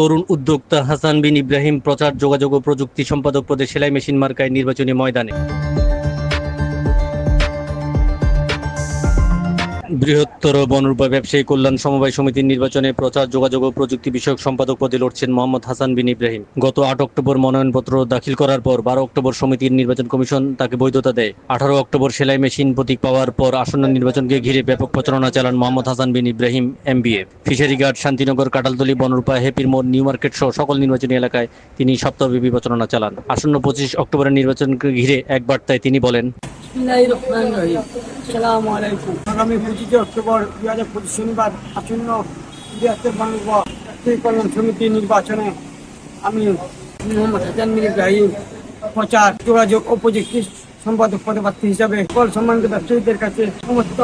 তরুণ উদ্যোক্তা হাসান বিন ইব্রাহিম প্রচার, যোগাযোগ ও প্রযুক্তি সম্পাদক পদে সেলাই মেশিন মার্কায় নির্বাচনী ময়দানে। বৃহত্তর বনরূপা ব্যবসায়ী কল্যাণ সমবায় সমিতির নির্বাচনে প্রচার, যোগাযোগ ও প্রযুক্তি বিষয়ক সম্পাদক পদে লড়ছেন মোহাম্মদ হাসান বিন ইব্রাহিম। গত আট অক্টোবর মনোনয়নপত্র দাখিল করার পর বারো অক্টোবর সমিতির নির্বাচন কমিশন তাকে বৈধতা দেয়। আঠারো অক্টোবর সেলাই মেশিন প্রতীক পাওয়ার পর আসন্ন নির্বাচনকে ঘিরে ব্যাপক প্রচারণা চালান মোহাম্মদ হাসান বিন ইব্রাহিম, এমবিএ। ফিশারিঘাট, শান্তিনগর কাটালতলী বনরূপা, হেপির মোড়, নিউ মার্কেট সহ সকল নির্বাচনী এলাকায় তিনি সপ্তাহব্যাপী প্রচারণা চালান। আসন্ন পঁচিশ অক্টোবরের নির্বাচনকে ঘিরে এক বার্তায় তিনি বলেন আগামী অক্টোবর দুই হাজার পঁচিশ নির্বাচনে আমি প্রচার, যোগাযোগ ও সম্পাদক পদপ্রার্থী হিসাবে সকল সম্মানিত ব্যবসায়ীদের কাছে সমস্ত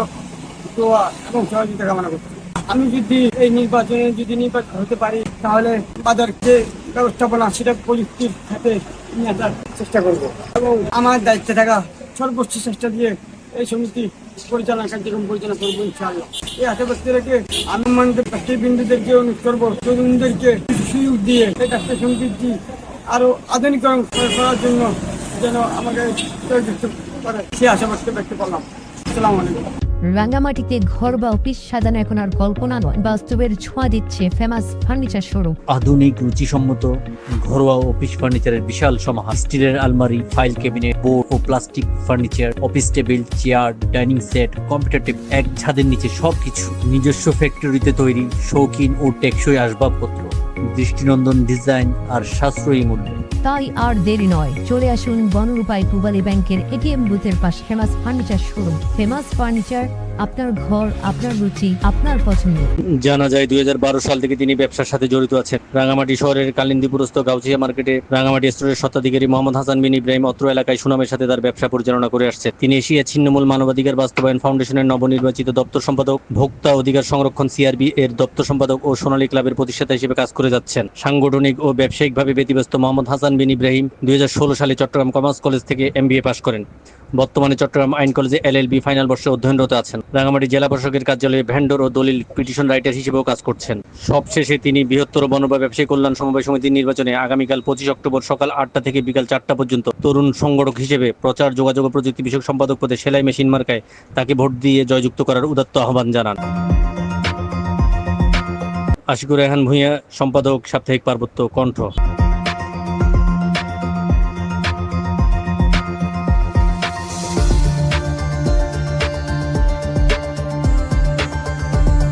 দোয়া এবং সহযোগিতা কামনা করছি। আমি যদি এই নির্বাচনে যদি নির্বাচন হতে পারি, তাহলে বাজার যে ব্যবস্থাপনা, সেটা প্রযুক্তির সাথে নিয়ে আসার চেষ্টা করব। এবং আমার দায়িত্বে থাকা সর্বোচ্চ চেষ্টা দিয়ে এই সমিতি পরিচালনা কার্যক্রম পরিচালনা করব ইনশাআল্লাহ। এই আশেপাশে রেখে আমি বিন্দুদেরকে অনুরোধ করব, তরুণদেরকে সুযোগ দিয়ে এই ব্যবসা সমিতিটি আরও আধুনিকরণ করার জন্য যেন আমাকে সে আশেপাশকে ব্যক্ত করলাম। আসসালামু আলাইকুম। রাঙ্গামাটিতে ঘর বা অফিস সাজানো এখন আর কল্পনা নয়। বাস্তবের ছোঁয়া দিচ্ছে ফেমাস ফার্নিচার শোরুম। আধুনিক, রুচিসম্মত, ঘরোয়া অফিস ফার্নিচারের বিশাল সমাহার। স্টিলের আলমারি, ফাইল ক্যাবিনেট বোর্ড ও plastic furniture, office table, chair, dining set, computer table, এক ছাদের নিচে সবকিছু। নিজস্ব ফ্যাক্টরিতে তৈরি, শৌখিন ও টেকসই আসবাবপত্র। দৃষ্টিনন্দন ডিজাইন আর সাশ্রয়ী মূল্য। তাই আর দেরি নয়, চলে আসুন বনরূপায় পূবালী ব্যাংকের এটিএম বুথের পাশে, famous furniture showroom. Famous furniture আপনার ঘর, আপনার রুচি, আপনার পছন্দ। জানা যায় দু হাজার বারো সাল থেকে তিনি ব্যবসার সাথে জড়িত আছেন। রাঙামাটি শহরের কালিন্দিপুরস্থ গাউছিয়া মার্কেটে রাঙামাটি স্টোরের স্বত্বাধিকারী মোহাম্মদ হাসান বিন ইব্রাহিম অত্র এলাকায় সুনামের সাথে তার ব্যবসা পরিচালনা করে আসছে তিনি এশিয়া ছিন্নমূল মানবাধিকার বাস্তবায়ন ফাউন্ডেশনের নবনির্বাচিত দপ্তর সম্পাদক, ভোক্তা অধিকার সংরক্ষণ সিআরবি এর দপ্তর সম্পাদক ও সোনালী ক্লাবের প্রতিষ্ঠাতা হিসেবে কাজ করে যাচ্ছেন। সাংগঠনিক ও ব্যবসায়িকভাবে ব্যতিব্যস্ত মোহাম্মদ হাসান বিন ইব্রাহিম দুই হাজার ষোলো সালে চট্টগ্রাম কমার্স কলেজ থেকে এমবিএ পাশ করেন। বর্তমানে চট্টগ্রাম আইন কলেজে এলএলবি ফাইনাল বর্ষে অধ্যয়নরত আছেন। রাঙামাটি জেলা প্রশাসকের কার্যালয়ে ভেন্ডর ও দলিল পিটিশন রাইটার হিসেবেও কাজ করছেন। সবশেষে তিনি বৃহত্তর বনবা ব্যবসায়ী কল্যাণ সমবায় সমিতির নির্বাচনে আগামীকাল পঁচিশ অক্টোবর সকাল আটটা থেকে বিকাল চারটা পর্যন্ত তরুণ সংগঠক হিসেবে প্রচার, যোগাযোগ প্রযুক্তি বিষয়ক সম্পাদক পদে সেলাই মেশিন মার্কায় তাকে ভোট দিয়ে জয়যুক্ত করার উদাত্ত আহ্বান জানান। আশিকুর রেহান ভূঁইয়া, সম্পাদক সাপ্তাহিক পার্বত্য কণ্ঠ।